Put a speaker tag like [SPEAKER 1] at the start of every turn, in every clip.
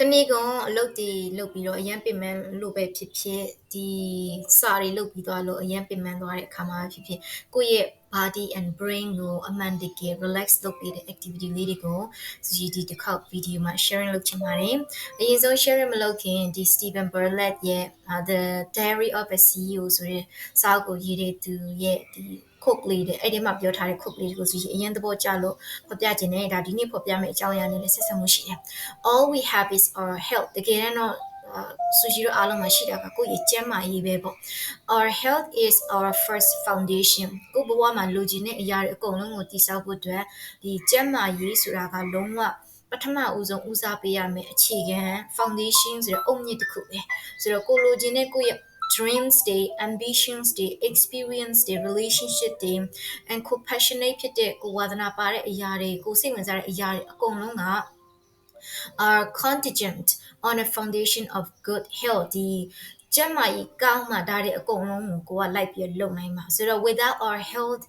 [SPEAKER 1] တနေ့ကအလုပ်တွေလုပ်ပြီးတော့အရန်ပင်ပန်းလို့ပဲဖြစ်ဖြစ်ဒီစာတွေလုပ်ပြီးသွားလို့အရန်ပင်ပန်းသွားတဲ့အခါမှာဖြစ်ဖြစ်ကိုယ့်ရဲ့ body and brain ကိုအမှန်တကယ် relax လုပ်ပေးတဲ့ activity လေးတွေကိုဒီဒီတစ်ခေါက် video မှာ sharing လုပ်ချင်ပါတယ်။အရင်ဆုံး sharing မလုပ်ခင်ဒီ Stephen Bartlett ရဲ့ The Diary of a CEO ဆိုတဲ့စာအုပ်ကိုရေးတဲ့သူရဲ့ဒီ ခုတ်လေးတဲ့အဲ့ဒီမှာပြောထားတဲ့ခုတ်လေးကိုဆိုရင်အရင်သဘောကျလို့ဖော်ပြခြင်းနဲ့ဒါဒီနေ့ဖော်ပြမယ့်အကြောင်းအရာနဲ့လည်းဆက်ဆက်မှုရှိတယ်။ All we have is our health တကယ်တော့ဆူဂျီတို့အားလုံးမှာရှိတာကကိုယ့်ရဲ့ကျန်းမာရေးပဲပေါ့ our health is our first foundation ကိုဘဝမှာလိုချင်တဲ့အရာတွေအကုန်လုံးကိုတည်ဆောက်ဖို့အတွက်ဒီကျန်းမာရေးဆိုတာကလုံးဝပထမဦးဆုံးဦးစားပေးရမယ်အခြေခံ foundation ဆိုတဲ့အုတ်မြစ်တစ်ခုပဲဆိုတော့ကိုလိုချင်တဲ့ကိုယ့်ရဲ့ dreams တွေ ambitions တွေ experience တွေ relationship တွေ and compassionate ဖြစ်တဲ့ကိုဝါသနာပါတဲ့အရာတွေကိုစိတ်ဝင်စားတဲ့အရာတွေအကုန်လုံးက are contingent on a foundation of good health ဒီကျန်းမာရေးကောင်းမှဒါတွေအကုန်လုံးကိုကိုကလိုက်ပြီးလုပ်နိုင်မှာဆိုတော့ without our health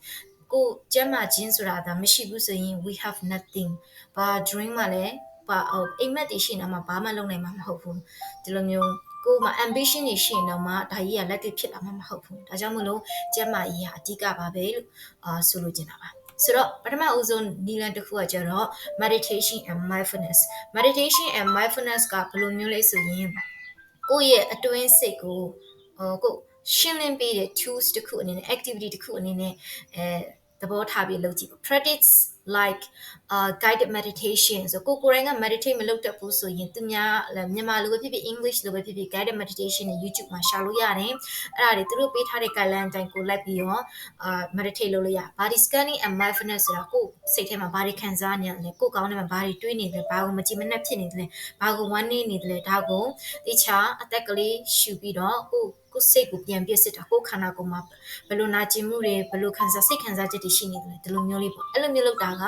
[SPEAKER 1] ကိုကျန်းမာခြင်းဆိုတာဒါမရှိဘူးဆိုရင် we have nothing ဘာ dream မှလည်းဘာအိမ်မက်တွေရှိနေမှာဘာမှလုပ်နိုင်မှာမဟုတ်ဘူးဒီလိုမျိုး ကိုယ်မှာ ambition တွေရှိနေတော့မှဒါကြီးကလက်တွေ့ဖြစ်လာမှာမဟုတ်ဘူးဒါကြောင့်မလို့ကျန်းမာရေးဟာအဓိကပါပဲလို့အာဆိုလိုချင်တာပါဆိုတော့ပထမဦးဆုံးနီလန်တစ်ခုကကျတော့ meditation and mindfulness meditation and mindfulness ကဘယ်လိုမျိုးလဲဆိုရင်ကိုယ့်ရဲ့အတွင်းစိတ်ကိုဟိုကိုရှင်းလင်းပေးတဲ့ tools တစ်ခုအနေနဲ့ activity တစ်ခုအနေနဲ့အဲ သဘောထားပြီးလုပ်ကြည့်ပါ practice like uh guided meditation ဆိုကိုကိုယ်တိုင်က meditate မလုပ်တတ်ဘူးဆိုရင်သူများမြန်မာလိုပဲဖြစ်ဖြစ် English လိုပဲဖြစ်ဖြစ် guided meditation နဲ့ YouTube မှာရှာလို့ရတယ်အဲ့ဒါတွေသူတို့ပေးထားတဲ့ guideline အတိုင်းကိုလိုက်ပြီးတော့အာ meditate လုပ်လို့ရ body scanning and mindfulness ဆိုတာကိုစိတ်ထဲမှာဘာတွေခံစားနေရလဲကိုကောင်းထဲမှာဘာတွေတွေးနေလဲဘာကိုမကြည်မနှက်ဖြစ်နေလဲဘာကိုဝမ်းနေနေလဲဒါကိုတခြားအသက်ကလေးရှူပြီးတော့ကို ကိုစိတ်ကိုပြန်ပြစ်စစ်တာကိုခန္ဓာကိုယ်မှာဘယ်လိုနာကျင်မှုတွေဘယ်လိုခံစားစိတ်ခံစားချက်တွေရှိနေတယ်ဒီလိုမျိုးလေးပေါ့အဲ့လိုမျိုးလုပ်တာက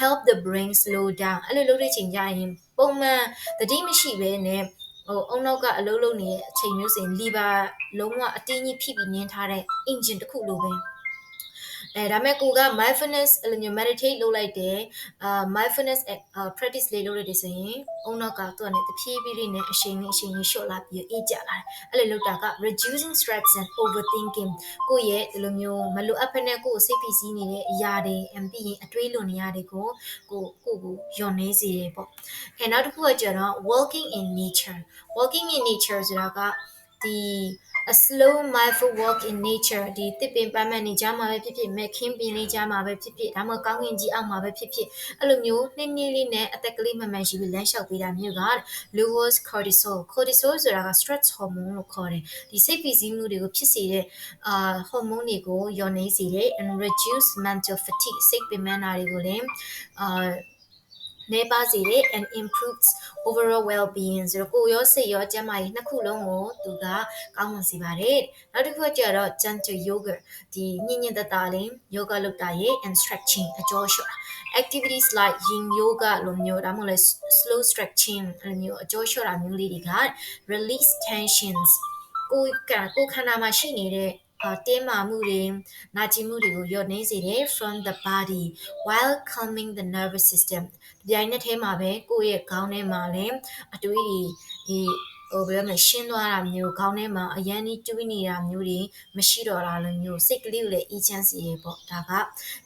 [SPEAKER 1] help the brain slow down အဲ့လိုလုပ်တဲ့ချိန်ကျရင်ပုံမှန်တတိမရှိဘဲနဲ့ဟိုအုံနောက်ကအလုံးလုံးနေတဲ့အချိန်မျိုးစဉ်လီဘာလုံးဝအတင်းကြီးဖိပြီးနင်းထားတဲ့ engine တစ်ခုလိုပဲ အဲဒါမဲ့ကိုက mindfulness အဲ့လိုမျိုး meditate လုပ်လိုက်တယ်အာ mindfulness practice လေးလုပ်လိုက်တယ်ဆိုရင်အုံနောက်ကသူကနေတဖြည်းဖြည်းလေးနဲ့အရှိန်လေးအရှိန်လေးလျှော့လာပြီးအေးကြလာတယ်အဲ့လိုလုပ်တာက reducing stress and overthinking ကိုရဲ့ဒီလိုမျိုးမလိုအပ်ဖက်နဲ့ကိုကိုစိတ်ဖိစီးနေတဲ့အရာတွေအပြီးရင်အတွေးလွန်နေရတဲ့ကိုကိုကိုကိုယွန်နေစေတယ်ပေါ့အဲနောက်တစ်ခုကကျတော့ walking in nature walking in nature ဆိုတာကဒီ a slow mindful walk in nature ဒီတစ်ပင်ပန်းမနေကြမှာပဲဖြစ်ဖြစ်မခင်းပင်လေးကြမှာပဲဖြစ်ဖြစ်ဒါမှကောင်းကင်ကြီးအောက်မှာပဲဖြစ်ဖြစ်အဲ့လိုမျိုးနှင်းနှင်းလေးနဲ့အသက်ကလေးမှန်မှန်ရှိပြီးလမ်းလျှောက်ပေးတာမျိုးက lowers cortisol cortisol ဆိုတာက stress hormone လို့ခေါ်တယ်ဒီစိတ်ဖိစီးမှုတွေကိုဖြစ်စေတဲ့အာ hormone တွေကိုလျော့နေစေတယ် and reduce mental fatigue စိတ်ပင်ပန်းတာတွေကိုလည်းအာ နေပါစေတယ် and improves overall well-being ဆိုတော့ကိုရောစိတ်ရောကျန်းမာရေးနှစ်ခုလုံးကိုသူကကောင်းမွန်စေပါတယ်နောက်တစ်ခုကကျတော့ gentle yoga ဒီညင်ညင်တတလေး yoga လုပ်တာရဲ့ and stretching အကျော်လျှော့ activities like yin yoga လိုမျိုးဒါမှမဟုတ် slow stretching လိုမျိုးအကျော်လျှော့တာမျိုးလေးတွေက release tensions ကိုယ်ကကိုယ်ခန္ဓာမှာရှိနေတဲ့အာ တင်းမာမှုတွေနာကျင်မှုတွေကိုလျော့နေစေတယ် from the body while calming the nervous system ဒီတိုင်းနဲ့ထဲမှာပဲကိုယ့်ရဲ့ခေါင်းထဲမှာလည်းအတွေးတွေဒီဟိုဘယ်လိုလဲရှင်းသွားတာမျိုးခေါင်းထဲမှာအရန်ကြီးတွေးနေတာမျိုးတွေမရှိတော့တာလို့မျိုးစိတ်ကလေးကိုလည်းအေးချမ်းစေရပေါ့ဒါက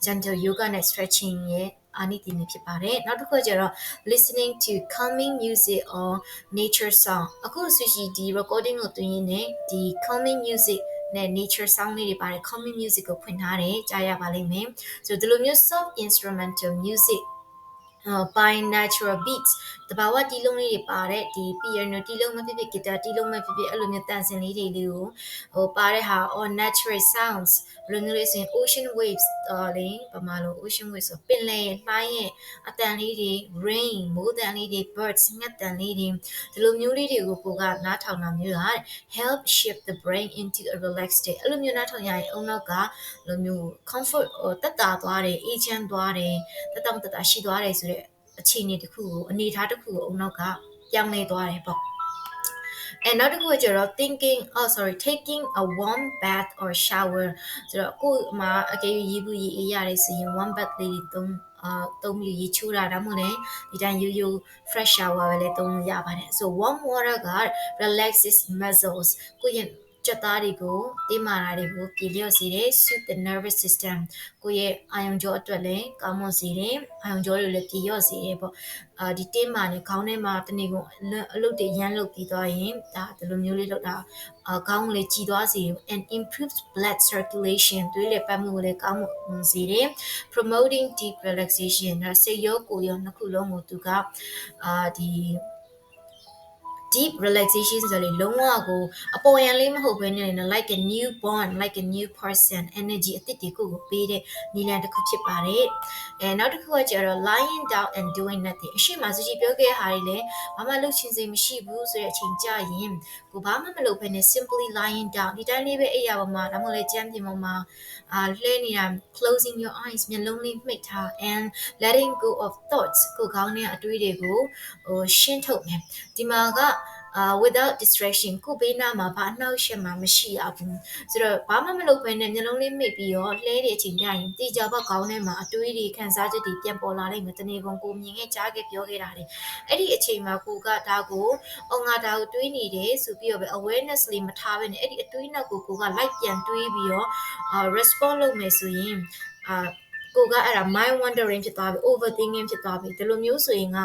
[SPEAKER 1] gentle yoga နဲ့ stretching ရဲ့အာနိသင်ဖြစ်ပါတယ်နောက်တစ်ခုကျတော့ listening to calming music or nature song အခုဆိုရှိဒီ recording ကိုတွင်ရင်းနဲ့ဒီ calming music နဲ့ nature sound လေးတွေပါတယ် calming music ကိုဖွင့်ထားတယ်ကြားရပါလိမ့်မယ်ဆိုဒီလိုမျိုး soft instrumental music by natural beats တဘာဝတီးလုံးလေးတွေပါတဲ့ဒီ piano တီးလုံးမဖြစ်ဖြစ် guitar တီးလုံးမဖြစ်ဖြစ်အဲ့လိုမျိုးတန်ဆင်လေးတွေလေးကိုဟိုပါတဲ့ဟာ or natural sounds ဘယ်လိုမျိုးလဲဆိုရင် ocean waves တော်လေပမာလို့ ocean waves ဆိုပင်လယ်နှိုင်းရဲ့အတန်လေးတွေ rain မိုးတန်လေးတွေ birds ငှက်တန်လေးတွေဒီလိုမျိုးလေးတွေကိုကိုကနားထောင်တာမျိုးက help shift the brain into a relaxed state အဲ့လိုမျိုးနားထောင်ရရင်အုံနောက်ကလိုမျိုး comfort တက်တာသွားတယ်အေးချမ်းသွားတယ်တက်တောင့်တက်တာရှိသွားတယ်ဆိုတဲ့ အခြေအနေတစ်ခုကိုအနေအထားတစ်ခုကိုအုံနောက်ကပြောင်းလဲသွားတယ်ပေါ့အဲနောက်တစ်ခုကကျတော့ thinking oh sorry taking a warm bath or shower ဆိုတော့ကို့မှာအကယ်၍ရေဘူးရေအေးရတယ်ဆိုရင် warm bath လေးတွေသုံးအာသုံးပြီးရေချိုးတာဒါမှမဟုတ်လည်းဒီတိုင်းရိုးရိုး fresh shower ပဲလည်းသုံးလို့ရပါတယ် so warm water က relaxes muscles ကိုယ့်ရဲ့ ကြက်သားတွေကိုတင်းမာတာတွေကိုပြေလျော့စေတယ် soothe the nervous system ကိုယ့်ရဲ့အာယုံကြောအတွက်လည်းကောင်းမွန်စေတယ်အာယုံကြောတွေလည်းပြေလျော့စေတယ်ပေါ့အာဒီတင်းမာနေခေါင်းထဲမှာတနေ့ကအလုပ်တွေရမ်းလုပ်ပြီးသွားရင်ဒါဒီလိုမျိုးလေးလုပ်တာအာခေါင်းလေးကြည်သွားစေ and improves blood circulation သွေးလည်ပတ်မှုကိုလည်းကောင်းမွန်စေတယ် promoting deep relaxation ဒါစိတ်ရောကိုယ်ရောနှစ်ခုလုံးကိုသူကအာဒီ deep relaxation ဆိုလေလုံးဝကိုအပေါ်ယံလေးမဟုတ်ဘဲနဲ့ like a new born like a new person energy အသစ်တွေကိုကိုပေးတဲ့နီလန်တစ်ခုဖြစ်ပါတယ်အဲနောက်တစ်ခုကကျတော့ lying down and doing nothing အရှိမစကြီးပြောခဲ့ဟာတွေလည်းဘာမှလုပ်ချင်စိတ်မရှိဘူးဆိုတဲ့အချိန်ကြရင် ကိုဘာမှမလုပ်ဘဲနဲ့ simply lying down ဒီတိုင်းလေးပဲအိပ်ရပါမှာဒါမှမဟုတ်လေကြမ်းပြင်ပေါ်မှာအာလှဲနေတာ closing your eyes မျက်လုံးလေးမှိတ်ထား and letting go of thoughts ကိုခေါင်းထဲအတွေးတွေကိုဟိုရှင်းထုတ်မယ်ဒီမှာက အာ without distraction ကိုဘေးနားမှာဘာနှောက်ရှက်မှမရှိရဘူးဆိုတော့ဘာမှမလုပ်ဘဲနဲ့မျိုးလုံးလေးမိတ်ပြီးတော့လှဲတဲ့အချိန်ကျရင်တေချာဘကောင်းထဲမှာအတွေးတွေခံစားချက်တွေပြန်ပေါ်လာလိမ့်မယ်တနေ့ကုန်ကိုမြင်ခဲ့ကြားခဲ့ပြောခဲ့တာတွေအဲ့ဒီအချိန်မှာကိုကဒါကိုအော်ငါဒါကိုတွေးနေတယ်ဆိုပြီးတော့ပဲ awareness လေးမထားဘဲနဲ့အဲ့ဒီအတွေးနောက်ကိုကိုက like ပြန်တွေးပြီးတော့ response လုပ်မယ်ဆိုရင်အာကိုကအဲ့ဒါ mind wandering ဖြစ်သွားပြီ overthinking ဖြစ်သွားပြီဒီလိုမျိုးဆိုရင်က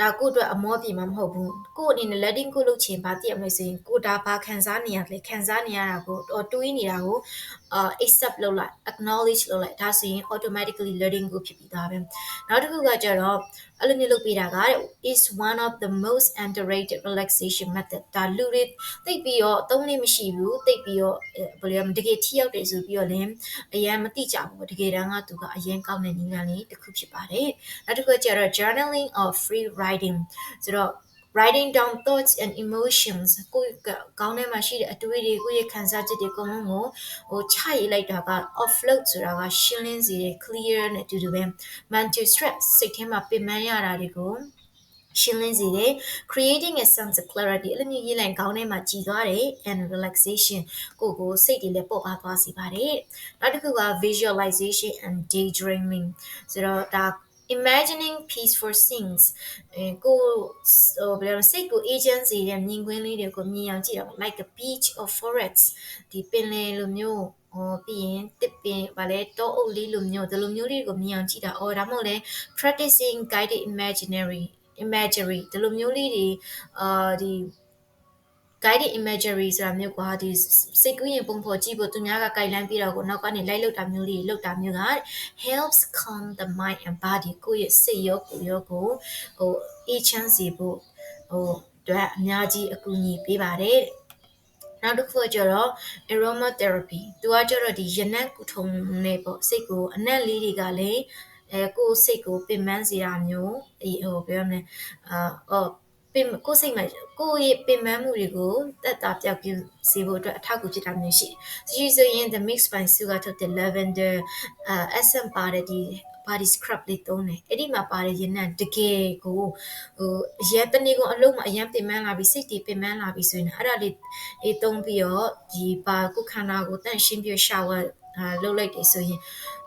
[SPEAKER 1] ဒါကိုအတွက်အမောပြေမှာမဟုတ်ဘူးကိုအနေနဲ့ letting go လုပ်ချင်ဘာသိရမလဲဆိုရင်ကိုဒါဘာခံစားနေရလဲခံစားနေရတာကိုတွေးနေတာကို အာ accept လုပ်လိုက် acknowledge လုပ်လိုက်ဒါဆိုရင် automatically letting go ဖြစ်ပြီးသားပဲနောက်တစ်ခုကကျတော့အဲ့လိုမျိုးလုပ်ပေးတာက is one of the most underrated relaxation method ဒါလူတွေသိပြီးတော့အသုံးလေးမရှိဘူးသိပြီးတော့ဘယ်လိုလဲတကယ်ထိရောက်တယ်ဆိုပြီးတော့လည်းအရင်မသိကြဘူးတကယ်တမ်းကသူကအရင်ကောင်းတဲ့နည်းလမ်းလေးတစ်ခုဖြစ်ပါတယ်နောက်တစ်ခုကျတော့ journaling or free writing ဆိုတော့ writing down thoughts and emotions ကိုယ်ကောင်းထဲမှာရှိတဲ့အတွေးတွေကိုယ့်ရဲ့ခံစားချက်တွေအကုန်လုံးကိုဟိုချရေးလိုက်တာက offload ဆိုတာကရှင်းလင်းစေတဲ့ clear နဲ့အတူတူပဲ mental stress စိတ်ထဲမှာပင်ပန်းရတာတွေကိုရှင်းလင်းစေတယ် creating a sense of clarity အဲ့လိုမျိုးရေးလိုက်ခေါင်းထဲမှာကြည်သွားတယ် and relaxation ကိုကိုစိတ်တွေလည်းပေါ့ပါသွားစေပါတယ်နောက်တစ်ခုက visualization and daydreaming ဆိုတော့ဒါ imagining peaceful scenes အဲကိုဟိုဘယ်လိုစိတ်ကို agency တဲ့မြင်ကွင်းလေးတွေကိုမြင်အောင်ကြည့်တော့ like a beach or forest ဒီပင်လယ်လိုမျိုးဟောပြီးရင်တစ်ပင်ဗာလဲတောအုပ်လေးလိုမျိုးဒီလိုမျိုးလေးကိုမြင်အောင်ကြည့်တာအော်ဒါမှမဟုတ်လဲ practicing guided imaginary imagery ဒီလိုမျိုးလေးတွေအာဒီ guided imagery ဆိုတာမျိုးကွာဒီစိတ်ကူးရင်ပုံဖော်ကြည့်ဖို့သူများက guideline ပြတော့ကိုနောက်ကနေလိုက်လောက်တာမျိုးလေးလောက်တာမျိုးက helps calm the mind and body ကိုယ့်ရဲ့စိတ်ရောကိုယ်ရောကိုဟိုအေးချမ်းစေဖို့ဟိုအတွက်အများကြီးအကူအညီပေးပါတယ်နောက်တစ်ခုကကျတော့ aroma therapy သူကကျတော့ဒီရနံ့ကုထုံနေပေါ့စိတ်ကိုအနက်လေးတွေကလည်းအဲကိုယ်စိတ်ကိုပင်ပန်းစေတာမျိုးအေးဟိုပြောရမလဲအာအော် ပင်ကိုယ်စိတ်မှာကိုယ့်ရဲ့ပင်ပန်းမှုတွေကိုတက်တာပြောက်ပြစေဖို့အတွက်အထောက်အကူဖြစ်တာမျိုးရှိတယ်။ဆိုဆိုရင် the mix by Suga ထုတ်တဲ့ lavender အဲ essence ပါတဲ့ဒီ body scrub လေးသုံးတယ်အဲ့ဒီမှာပါတဲ့ရနံ့တကယ်ကိုဟိုအရင်တနေ့ကအလုံးမအရင်ပင်ပန်းလာပြီးစိတ်တွေပင်ပန်းလာပြီးဆိုရင်အဲ့ဒါလေးအေးသုံးပြီးတော့ဒီပါကုခန္ဓာကိုတန့်ရှင်းပြ shower အာလုပ်လိုက်တယ်ဆိုရင်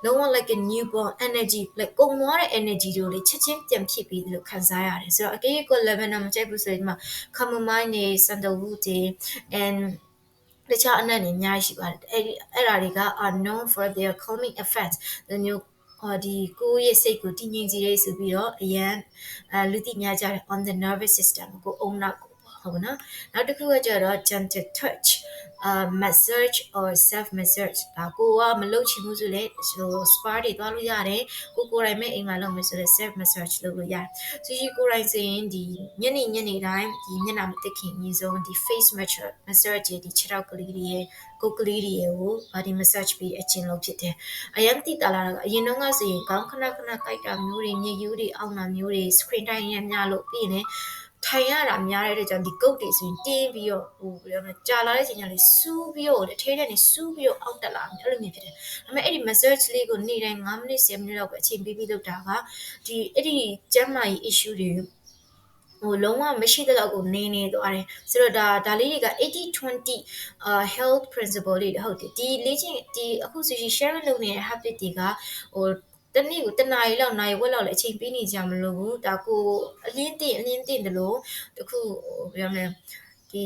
[SPEAKER 1] လုံးဝ like a newborn energy like ကုန်သွားတဲ့ energy တွေလေချက်ချင်းပြန်ဖြစ်ပြီးလို့ခံစားရတယ်ဆိုတော့အကေးကို lavender မကြိုက်ဘူးဆိုရင်ဒီမှာ chamomile နေ sandalwood တွေ and တခြားအနက်တွေအများကြီးရှိပါတယ်အဲ့ဒီအဲ့ဓာတွေက are known for their calming effects ဒီမျိုးအော်ဒီကိုယ့်ရဲ့စိတ်ကိုတည်ငြိမ်စေရေးဆိုပြီးတော့အရန်အဲလူသိများကြတယ် on the nervous system ကိုအုံနောက်ကို ဟုတ်နော်နောက်တစ်ခုကကျတော့ gentle touch uh massage or self massage ဒါကိုကမလုပ်ချင်ဘူးဆိုလေဟို spa တွေသွားလို့ရတယ်ကိုကိုယ်တိုင်မဲ့အိမ်မှာလုပ်မယ်ဆိုလေ self massage လုပ်လို့ရတယ်ဆိုရှိကိုယ်တိုင်ဆိုရင်ဒီညနေညနေတိုင်းဒီမျက်နှာမတက်ခင်အရင်ဆုံးဒီ face massage massage ဒီခြေထောက်ကလေးတွေရဲ့ကိုယ်ကလေးတွေကို body massage ပြီးအချင်းလုပ်ဖြစ်တယ်အရင်တိတာလာတာကအရင်တော့ကဆိုရင်ခေါင်းခဏခဏကြိုက်တာမျိုးတွေညစ်ယူးတွေအောင့်တာမျိုးတွေ screen time ရများလို့ပြီးရင် ထိုင်ရတာများတဲ့အတွက်ကြောင့်ဒီကုတ်တွေဆိုရင်တင်းပြီးတော့ဟိုဘယ်လိုလဲကြာလာတဲ့ချိန်ကျလေးစူးပြီးတော့အထဲထဲနေစူးပြီးတော့အောက်တက်လာတယ်အဲ့လိုမျိုးဖြစ်တယ်ဒါပေမဲ့အဲ့ဒီ massage လေးကိုနေ့တိုင်း9မိနစ်10မိနစ်လောက်ပဲအချိန်ပေးပြီးလုပ်တာကဒီအဲ့ဒီကျန်းမာရေး issue တွေဟိုလုံးဝမရှိတဲ့လောက်ကိုနေနေသွားတယ်ဆိုတော့ဒါဒါလေးတွေက80-20 uh health principle တွေဟုတ်တယ်ဒီလေ့ကျင့်ဒီအခုဆိုရှင် share လုပ်နေတဲ့ habit တွေကဟို တတနေ့ကိုတနားရီလောက်နာရီဝက်လောက်လည်းအချိန်ပေးနေကြမလို့ဘူးဒါကိုအလင်းတင်အလင်းတင်တယ်လို့တခုဟိုဘယ်လိုလဲဒီ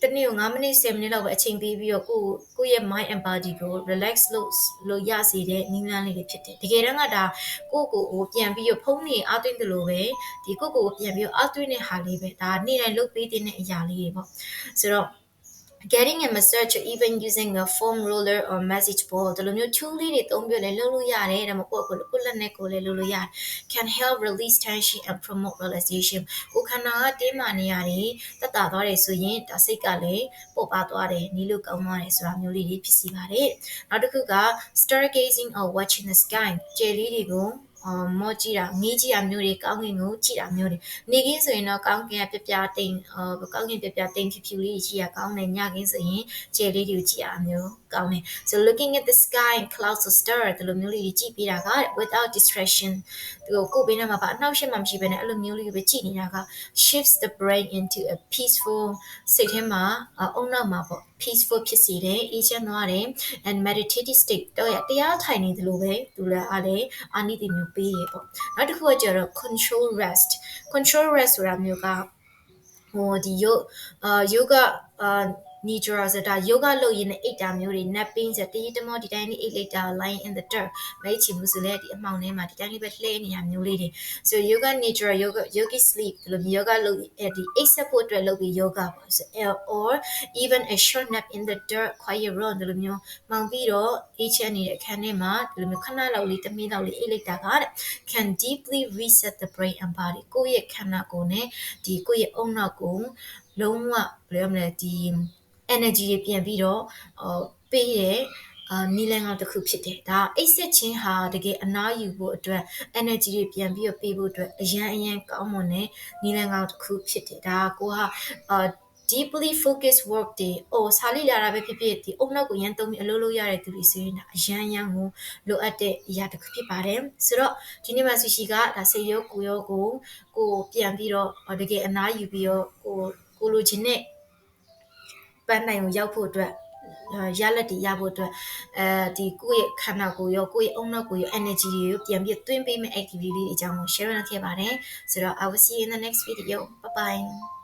[SPEAKER 1] တနေ့ကို9မိနစ်10မိနစ်လောက်ပဲအချိန်ပေးပြီးတော့ကိုကိုရဲ့ mind and body ကို relax လုပ်လို့ရစေတဲ့နည်းလမ်းလေးတွေဖြစ်တယ်တကယ်တမ်းကဒါကိုကိုကိုပြန်ပြီးတော့ဖုန်းနေအားသွင်းတယ်လို့ပဲဒီကိုကိုကိုပြန်ပြီးတော့အားသွင်းတဲ့ဟာလေးပဲဒါနေ့တိုင်းလုပ်ပေးတဲ့အရာလေးတွေပေါ့ဆိုတော့ getting a massage or even using a foam roller or massage ball ဒီလိုမျိုး tool လေးတွေသုံးပြီးလည်းလုပ်လို့ရတယ်ဒါမှမဟုတ်ကိုကိုလက်နဲ့ကိုလည်းလုပ်လို့ရတယ် can help release tension and promote relaxation ကိုခန္ဓာကတင်းမာနေရတယ်တက်တာသွားတယ်ဆိုရင်ဒါစိတ်ကလည်းပုတ်ပါသွားတယ်နီးလို့ကောင်းသွားတယ်ဆိုတာမျိုးလေးတွေဖြစ်စီပါတယ်နောက်တစ်ခုက stargazing or watching the sky ကြယ်လေးတွေကိုအော် မော့ကြည့်တာငေးကြည့်တာမျိုးတွေကောင်းကင်ကိုကြည့်တာမျိုးတွေနေကင်းဆိုရင်တော့ကောင်းကင်ကပြပြတိမ်အော်ကောင်းကင်ပြပြတိမ်ဖြူဖြူလေးကြည့်ရကောင်းတယ်ညကင်းဆိုရင်ကြယ်လေးတွေကိုကြည့်ရမျိုးကောင်းတယ် so looking at the sky and clouds or star ဒီလိုမျိုးလေးကြီးကြည့်ပေးတာက without distraction ဒီကိုကိုယ်ဘေးနားမှာပါအနှောက်အယှက်မှမရှိဘဲနဲ့အဲ့လိုမျိုးလေးပဲကြည့်နေတာက shifts the brain into a peaceful စိတ်ထဲမှာအုံနောက်မှာပေါ့ peaceful ဖြစ်စေတယ် အေးချမ်းသွားတယ် and meditative state တော့တရားထိုင်နေတယ်လို့ပဲသူလည်းအားလည်းအာနိတိမျိုးပေးရပေါ့နောက်တစ်ခုကကျတော့ control rest control rest ဆိုတာမျိုးကဟိုဒီယောအာ yoga အာ nidra ဆိုတာ yoga လုပ်ရင်းနဲ့အိတ်တာမျိုးတွေ napping ဆိုတတိတမောဒီတိုင်းလေးအိတ်လိုက်တာ lying in the dirt မိတ်ချီမှုဆိုလဲဒီအမှောင်ထဲမှာဒီတိုင်းလေးပဲလှဲနေရမျိုးလေးတွေ so yoga nidra yoga yogi sleep ဒီလို yoga လုပ်ဒီအိတ်ဆက်ဖို့အတွက်လုပ်ပြီး yoga ပေါ့ so or even a short nap in the dirt quiet room ဒီလိုမျိုးမှောင်ပြီးတော့အေးချမ်းနေတဲ့အခန်းထဲမှာဒီလိုမျိုးခဏလောက်လေးတမီးလောက်လေးအိတ်လိုက်တာကတဲ့ can deeply reset the brain and body ကိုယ့်ရဲ့ခန္ဓာကိုယ်နဲ့ဒီကိုယ့်ရဲ့အုံနောက်ကိုလုံးဝဘယ်လိုမလဲဒီ energy တွေပြန်ပြီးတော့ဟိုပေးတဲ့အာနီလန်ကောင်တစ်ခုဖြစ်တယ်ဒါအိတ်ဆက်ချင်းဟာတကယ်အနားယူဖို့အတွက် energy တွေပြန်ပြီးတော့ပေးဖို့အတွက်အရန်အရန်ကောင်းမွန်တဲ့နီလန်ကောင်တစ်ခုဖြစ်တယ်ဒါကိုဟာအာ deeply focused work တွေအိုစာလိလာတာပဲဖြစ်ဖြစ်ဒီအုံနောက်ကိုရန်သုံးပြီးအလုပ်လုပ်ရတဲ့သူတွေဆိုရင်ဒါအရန်ရန်ကိုလိုအပ်တဲ့အရာတစ်ခုဖြစ်ပါတယ်ဆိုတော့ဒီနေ့မှာဆူရှိကဒါစိတ်ရောကိုရောကိုကိုပြန်ပြီးတော့တကယ်အနားယူပြီးတော့ကိုကိုလိုချင်တဲ့ ပန်းနိုင်ကိုရောက်ဖို့အတွက်ရလက်တွေရဖို့အတွက်အဲဒီကိုယ့်ရဲ့ခန္ဓာကိုယ်ရောကိုယ့်ရဲ့အုံနောက်ကိုယ်ရော energy တွေကိုပြန်ပြီးသွင်းပေးမယ့် activity လေးတွေအကြောင်းကို share လုပ်ခဲ့ပါတယ်ဆိုတော့ I will see you in the next video bye bye